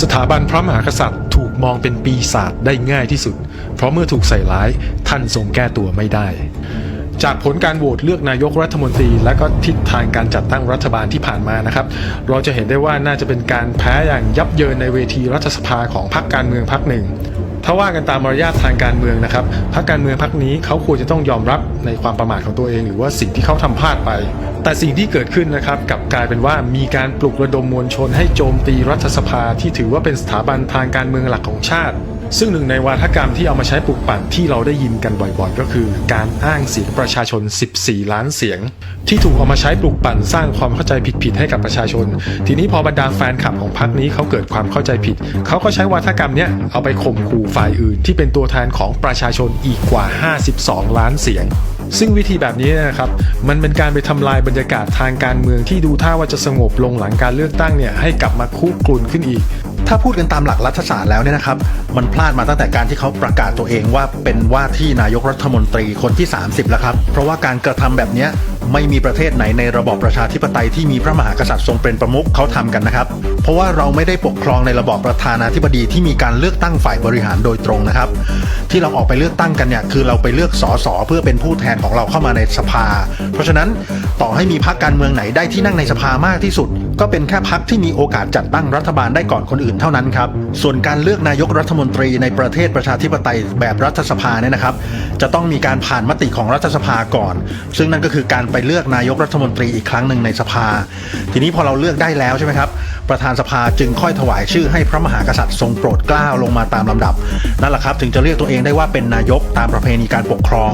สถาบันพระมหากษัตริย์ถูกมองเป็นปีศาจได้ง่ายที่สุด เพราะเมื่อถูกใส่ร้ายท่านทรงแก้ตัวไม่ได้ จากผลการโหวตเลือกนายกรัฐมนตรี และก็ทิศทางการจัดตั้งรัฐบาลที่ผ่านมานะครับ เราจะเห็นได้ว่าน่าจะเป็นการแพ้อย่างยับเยินในเวทีรัฐสภาของพรรคการเมืองพรรคหนึ่ง ถ้าว่ากันตามมารยาททางการเมืองนะครับพรรคการเมืองพรรคนี้เขาควรจะต้องยอมรับในความประมาทของตัวเอง หรือว่าสิ่งที่เขาทำพลาดไป แต่สิ่งที่เกิดขึ้นนะครับกลับกลายเป็นว่ามีการปลุกระดมมวลชนให้โจมตีรัฐสภาที่ถือว่าเป็นสถาบันทางการเมืองหลักของชาติ ซึ่งหนึ่งในวาทกรรมที่เอามาใช้ปลุกปั่นที่เราได้ยินกันบ่อยๆ ก็คือ การอ้างเสียงประชาชน 14 ล้านเสียง ที่ถูกเอามาใช้ปลุกปั่นสร้างความเข้าใจผิดๆให้กับประชาชน ทีนี้พอบรรดาแฟนคลับของพรรคนี้เขาเกิดความเข้าใจผิด เขาก็ใช้วาทกรรมเนี้ยเอาไปข่มขู่ฝ่ายอื่น ที่เป็นตัวแทนของประชาชนอีกกว่า 52 ล้านเสียงซึ่งวิธีแบบนี้นะครับมันเป็นการไปทำลายบรรยากาศทางการเมืองที่ดูท่าว่าจะสงบลงหลังการเลือกตั้งเนี่ยให้กลับมาคุกรุ่นขึ้นอีก ถ้าพูดกันตามหลักรัฐศาสตร์แล้วเนี่ยนะครับ มันพลาดมาตั้งแต่การที่เขาประกาศตัวเองว่าเป็นว่าที่นายกรัฐมนตรีคนที่ 30 แล้วครับ เพราะว่าการกระทำแบบนี้ ไม่มีประเทศไหนในระบอบประชาธิปไตยที่มีพระมหากษัตริย์ทรงเป็นประมุขเขาทำกันนะครับ เพราะว่าเราไม่ได้ปกครองในระบอบประธานาธิบดีที่มีการเลือกตั้งฝ่ายบริหารโดยตรงนะครับ ที่เราออกไปเลือกตั้งกันเนี่ยคือเราไปเลือกสสเพื่อเป็นผู้แทนของเราเข้ามาในสภา เพราะฉะนั้นต่อให้มีพรรคการเมืองไหนได้ที่นั่งในสภามากที่สุด ก็เป็นแค่พรรคที่มีโอกาสจัดตั้งรัฐบาลได้ก่อนคนอื่นเท่านั้นครับส่วนการเลือกนายกรัฐมนตรีในประเทศประชาธิปไตยแบบรัฐสภาเนี่ยนะครับ จะต้องมีการผ่านมติของรัฐสภาก่อน ซึ่งนั่นก็คือการไปเลือกนายกรัฐมนตรีอีกครั้งหนึ่งในสภา ทีนี้พอเราเลือกได้แล้วใช่ไหมครับ ประธานสภาจึงค่อยถวายชื่อให้พระมหากษัตริย์ทรงโปรดเกล้าลงมาตามลำดับนั่นแหละครับถึงจะเรียกตัวเองได้ว่าเป็นนายกตามประเพณีการปกครอง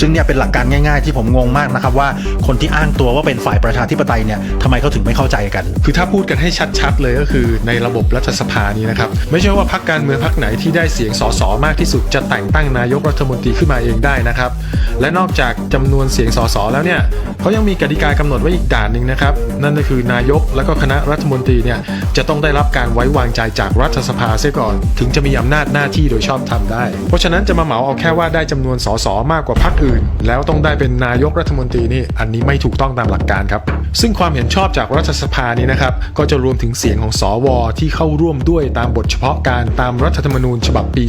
ซึ่งเนี่ยเป็นหลักการง่ายๆ ที่ผมงงมากนะครับว่าคนที่อ้างตัวว่าเป็นฝ่ายประชาธิปไตยเนี่ยทำไมเขาถึงไม่เข้าใจกัน คือถ้าพูดกันให้ชัดๆ เลยก็คือในระบบรัฐสภานี้นะครับไม่ใช่ว่าพรรคการเมืองพรรคไหนที่ได้เสียงสสมากที่สุดจะแต่งตั้งนายกรัฐมนตรีขึ้นมาเองได้นะครับและนอกจากจำนวนเสียงสสแล้วเนี่ยเขายังมีกติกากำหนดไว้อีกด่านหนึ่งนะครับนั่นก็คือนายกและก็คณะรัฐมนตรีเนี่ยจะต้องได้รับการไว้วางใจจากรัฐสภาเสียก่อน ถึงจะมีอำนาจหน้าที่โดยชอบธรรมได้ เพราะฉะนั้นจะมาเหมาเอาแค่ว่าได้จำนวนสสมากกว่าพรรคอื่น แล้วต้องได้เป็นนายกรัฐมนตรีนี่อันนี้ไม่ถูกต้องตามหลักการครับ ซึ่งความเห็นชอบจากรัฐสภานี้นะครับ ก็จะรวมถึงเสียงของสวที่เข้าร่วมด้วยตามบทเฉพาะการตามรัฐธรรมนูญฉบับปี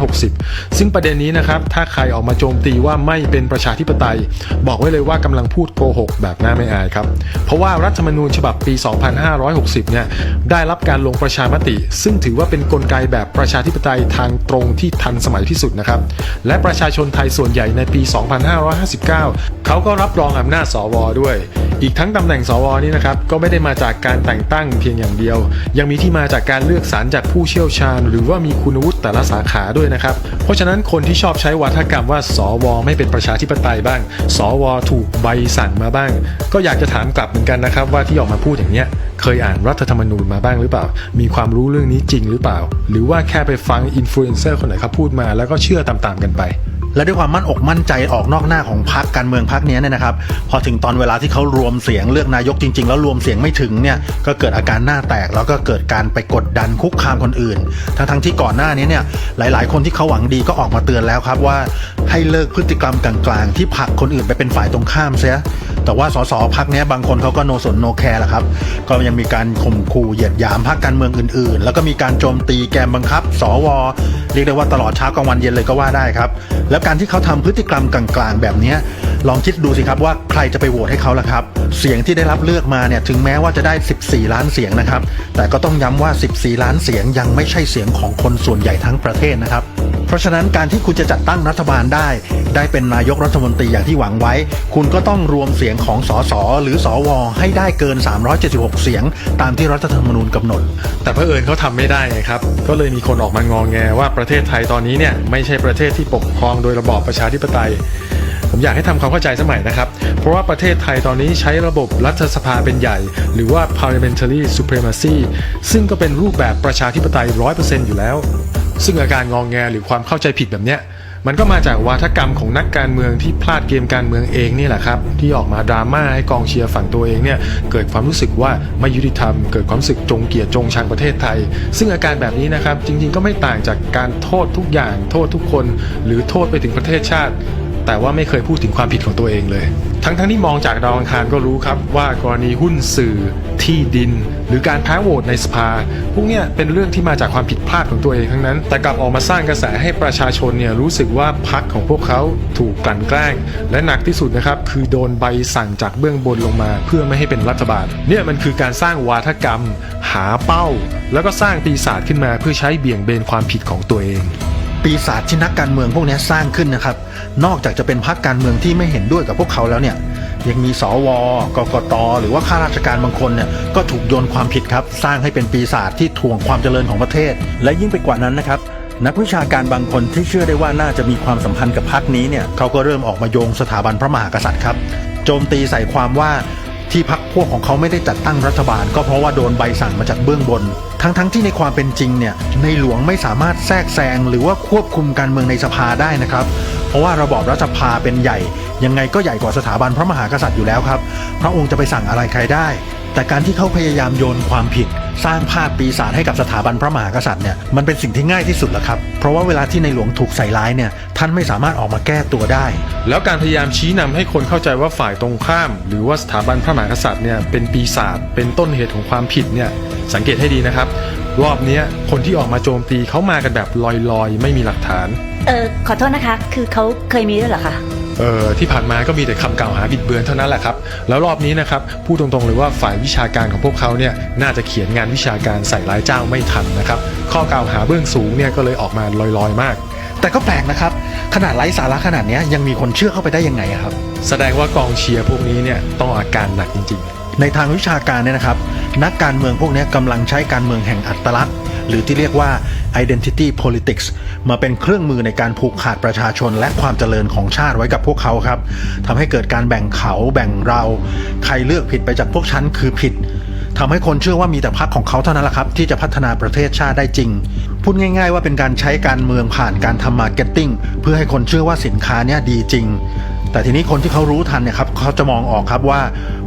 2560 ซึ่งประเด็นนี้นะครับ ถ้าใครออกมาโจมตีว่าไม่เป็นประชาธิปไตย บอกไว้เลยว่ากำลังพูดโกหกแบบน่าไม่อายครับ เพราะว่ารัฐธรรมนูญฉบับปี 2560 เนี่ยได้รับการลงประชามติ ซึ่งถือว่าเป็นนกลไกแบบประชาธิปไตยทางตรงที่ทันสมัยที่สุดนะครับ และประชาชนไทยส่วนใหญ่ในปี 2559 เขาก็รับรองอำนาจสวด้วย อีกทั้งตำแหน่งสวนี้นะครับก็ไม่ได้มาจากการแต่งตั้งเพียงอย่างเดียว ยังมีที่มาจากการเลือกสรรจากผู้เชี่ยวชาญ หรือว่ามีคุณวุฒิแต่ละสาขาด้วยนะครับ เพราะฉะนั้นคนที่ชอบใช้วาทกรรมว่า สว ไม่เป็นประชาธิปไตยบ้าง สว ถูกใบสั่งมาบ้าง ก็อยากจะถามกลับเหมือนกันนะครับ ว่าที่ออกมาพูดอย่างเนี้ยเคยอ่านรัฐธรรมนูญมาบ้างหรือเปล่า มีความรู้เรื่องนี้จริงหรือเปล่า หรือว่าแค่ไปฟังอินฟลูเอนเซอร์คนไหนเขาพูดมาแล้วก็เชื่อตามๆกันไป และด้วยความมั่นอกมั่นใจออกนอกหน้าของพรรคการเมืองพรรคนี้เนี่ยนะครับ พอถึงตอนเวลาที่เขารวมเสียงเลือกนายกจริง ๆ แล้วรวมเสียงไม่ถึงเนี่ยก็เกิดอาการหน้าแตก แล้วก็เกิดการไปกดดันคุกคามคนอื่น ทั้งๆที่ก่อนหน้านี้เนี่ยหลาย ๆ คนที่เขาหวังดีก็ออกมาเตือนแล้วครับว่าให้เลิกพฤติกรรมกลางๆ ที่ผลักคนอื่นไปเป็นฝ่ายตรงข้ามเสียแต่ว่าสสพักนี้บางคนเขาก็โนสนโนแคร์แหละครับ ก็ยังมีการข่มขู่เหยียดหยามพรรคการเมืองอื่นๆ แล้วก็มีการโจมตีแกมบังคับ สว เรียกได้ว่าตลอดเช้ากลางวันเย็นเลยก็ว่าได้ครับ แล้วการที่เขาทำพฤติกรรมกลางๆ แบบนี้ลองคิดดูสิครับว่าใครจะไปโหวตให้เขาล่ะครับ เสียงที่ได้รับเลือกมาเนี่ยถึงแม้ว่าจะได้ 14 ล้านเสียงนะครับ แต่ก็ต้องย้ำว่า 14 ล้านเสียงยังไม่ใช่เสียงของคนส่วนใหญ่ทั้งประเทศนะครับ ราะฉะนั้นการที่คุณจะจัดตั้งรัฐบาลได้ ได้เป็นนายกรัฐมนตรีอย่างที่หวังไว้ คุณก็ต้องรวมเสียงของสสหรือสวให้ได้เกิน 376 เสียง ตามที่รัฐธรรมนูญกำหนด แต่เผอิญเขาทำไม่ได้ไงครับ ก็เลยมีคนออกมางองแงว่าประเทศไทยตอนนี้เนี่ยไม่ใช่ประเทศที่ปกครองโดยระบอบประชาธิปไตยผมอยากให้ทำความเข้าใจสมัยนะครับ เพราะว่าประเทศไทยตอนนี้ใช้ระบบรัฐสภาเป็นใหญ่ หรือว่า parliamentary supremacy ซึ่งก็เป็นรูปแบบประชาธิปไตย 100%อยู่แล้ว ซึ่งอาการงองแงหรือความเข้าใจผิดแบบเนี้ยมันก็มาจากวาทกรรมของนักการเมืองที่พลาดเกมการเมืองเองนี่แหละครับ ที่ออกมาดราม่าให้กองเชียร์ฝั่งตัวเองเนี่ยเกิดความรู้สึกว่าไม่ยุติธรรม เกิดความรู้สึกจงเกลียดจงชังประเทศไทย ซึ่งอาการแบบนี้นะครับจริงๆก็ไม่ต่างจากการโทษทุกอย่าง โทษทุกคน หรือโทษไปถึงประเทศชาติ แต่ว่าไม่เคยพูดถึงความผิดของตัวเองเลย ทั้งทั้งที่มองจากดาวอังคารก็รู้ครับว่ากรณีหุ้นสื่อ ที่ดิน หรือการแพ้โหวตในสภา พวกเนี้ยเป็นเรื่องที่มาจากความผิดพลาดของตัวเองทั้งนั้น แต่กลับออกมาสร้างกระแสให้ประชาชนเนี่ยรู้สึกว่าพรรคของพวกเขาถูกกลั่นแกล้ง และหนักที่สุดนะครับคือโดนใบสั่งจากเบื้องบนลงมา เพื่อไม่ให้เป็นรัฐบาล เนี่ยมันคือการสร้างวาทกรรม หาเป้า แล้วก็สร้างปีศาจขึ้นมาเพื่อใช้เบี่ยงเบนความผิดของตัวเอง ปีศาจที่นักการเมืองพวกนี้สร้างขึ้นนะครับ นอกจากจะเป็นพรรคการเมืองที่ไม่เห็นด้วยกับพวกเขาแล้วเนี่ย ยังมีสวกกต หรือว่าข้าราชการบางคนเนี่ยก็ถูกโยนความผิดครับ สร้างให้เป็นปีศาจที่ถ่วงความเจริญของประเทศ และยิ่งไปกว่านั้นนะครับนักวิชาการบางคนที่เชื่อได้ว่าน่าจะมีความสัมพันธ์กับพรรคนี้เนี่ยเขาก็เริ่มออกมาโยงสถาบันพระมหากษัตริย์ครับ โจมตีใส่ความว่า ที่พักพวกของเขาไม่ได้จัดตั้งรัฐบาล ก็เพราะว่าโดนใบสั่งมาจากเบื้องบน ทั้งๆทที่ในความเป็นจริงเนี่ยในหลวงไม่สามารถแทรกแซงหรือว่าควบคุมการเมืองในสภาได้นะครับ เพราะว่าระบอบรัฐสภาเป็นใหญ่ ยังไงก็ใหญ่กว่าสถาบันพระมหากษัตริย์อยู่แล้วครับ พระองค์จะไปสั่งอะไรใครได้ แต่การที่เขาพยายามโยนความผิด สร้างภาพปีศาจให้กับสถาบันพระมหากษัตริย์เนี่ยมันเป็นสิ่งที่ง่ายที่สุดแล้วครับ เพราะว่าเวลาที่ในหลวงถูกใส่ร้ายเนี่ยท่านไม่สามารถออกมาแก้ตัวได้ แล้วการพยายามชี้นำให้คนเข้าใจว่าฝ่ายตรงข้าม หรือว่าสถาบันพระมหากษัตริย์เนี่ยเป็นปีศาจเป็นต้นเหตุของความผิดเนี่ยสังเกตให้ดีนะครับ รอบเนี้ยคนที่ออกมาโจมตีเขามากันแบบลอยๆ ไม่มีหลักฐาน เออขอโทษนะคะ คือเขาเคยมีด้วยเหรอคะ เออที่ผ่านมาก็มีแต่คำกล่าวหาบิดเบือนเท่านั้นแหละครับ แล้วรอบนี้นะครับพูดตรงๆเลยว่าฝ่ายวิชาการของพวกเขาเนี่ยน่าจะเขียนงานวิชาการใส่ร้ายเจ้าไม่ทันนะครับ ข้อกล่าวหาเบื้องสูงเนี่ยก็เลยออกมาลอยๆ มาก แต่ก็แปลกนะครับ ขนาดไร้สาระขนาดเนี้ยยังมีคนเชื่อเข้าไปได้ยังไงอะครับ แสดงว่ากองเชียร์พวกนี้เนี่ยต้องอาการหนักจริงๆ ในทางวิชาการเนี่ยนะครับ นักการเมืองพวกเนี้ยกำลังใช้การเมืองแห่งอัตลักษณ์ หรือที่เรียกว่า identity politics มาเป็นเครื่องมือในการผูกขาดประชาชนและความเจริญของชาติไว้กับพวกเขาครับทำให้เกิดการแบ่งเขาแบ่งเรา ใครเลือกผิดไปจากพวกฉันคือผิดทำให้คนเชื่อว่ามีแต่พรรคของเขาเท่านั้นแหละครับ ที่จะพัฒนาประเทศชาติได้จริง พูดง่าย ๆ ว่าเป็นการใช้การเมืองผ่านการทำมาร์เก็ตติ้งเพื่อให้คนเชื่อว่าสินค้านี้ดีจริง แต่ทีนี้คนที่เขารู้ทันเนี่ยครับเขาจะมองออกครับว่า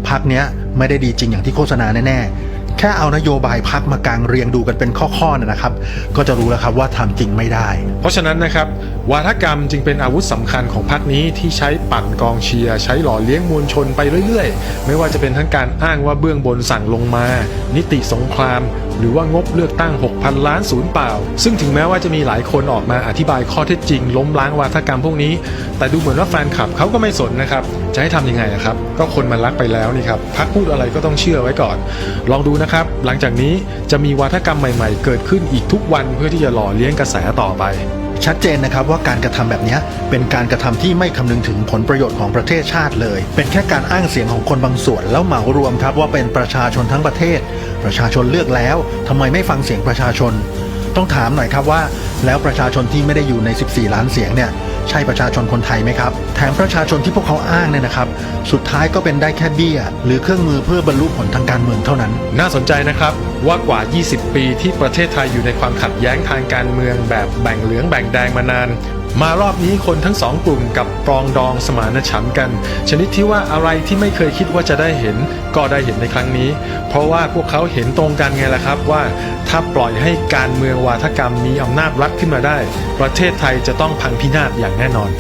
พักเนี้ยไม่ได้ดีจริงอย่างที่โฆษณาแน่ๆ แค่เอานโยบายพักมากางเรียงดูกันเป็นข้อๆนนะครับ ก็จะรู้แล้วครับว่าทำจริงไม่ได้ เพราะฉะนั้นนะครับวาทกรรมจึงเป็นอาวุธสำคัญของพรรคนี้ที่ใช้ปั่นกองเชียร์ใช้หล่อเลี้ยงมวลชนไปเรื่อยๆ ไม่ว่าจะเป็นทั้งการอ้างว่าเบื้องบนสั่งลงมา นิติสงคราม หรือว่างบเลือกตั้ง 6,000 ล้านศูนย์เปล่า ซึ่งถึงแม้ว่าจะมีหลายคนออกมาอธิบายข้อเท็จจริง ล้มล้างวาทกรรมพวกนี้ แต่ดูเหมือนว่าแฟนคลับเขาก็ไม่สนนะครับจะให้ทำยังไงครับก็คนมันรักไปแล้วนี่ครับพักพูดอะไรก็ต้องเชื่อไว้ก่อน ลองดูนะครับ หลังจากนี้จะมีวาทกรรมใหม่ ๆ เกิดขึ้นอีกทุกวันเพื่อที่จะหล่อเลี้ยงกระแสต่อไป ชัดเจนนะครับว่าการกระทำแบบนี้เป็นการกระทำที่ไม่คำนึงถึงผลประโยชน์ของประเทศชาติเลย เป็นแค่การอ้างเสียงของคนบางส่วน แล้วเหมารวมครับว่าเป็นประชาชนทั้งประเทศ ประชาชนเลือกแล้วทำไมไม่ฟังเสียงประชาชน ต้องถามหน่อยครับว่า แล้วประชาชนที่ไม่ได้อยู่ใน 14 ล้านเสียงเนี่ย ใช่ประชาชนคนไทยไหมครับ แถมประชาชนที่พวกเขาอ้างเนี่ยนะครับ สุดท้ายก็เป็นได้แค่เบี้ย หรือเครื่องมือเพื่อบรรลุผลทางการเมืองเท่านั้น น่าสนใจนะครับว่ากว่า 20 ปีที่ประเทศไทยอยู่ในความขัดแย้งทางการเมืองแบบแบ่งเหลืองแบ่งแดงมานาน มารอบนี้คนทั้งสองกลุ่มกับปรองดองสมานฉันท์กัน ชนิดที่ว่าอะไรที่ไม่เคยคิดว่าจะได้เห็น ก็ได้เห็นในครั้งนี้ เพราะว่าพวกเขาเห็นตรงกันไงล่ะครับว่า ถ้าปล่อยให้การเมืองวาทกรรมมีอำนาจรัฐขึ้นมาได้ ประเทศไทยจะต้องพังพินาศอย่างแน่นอน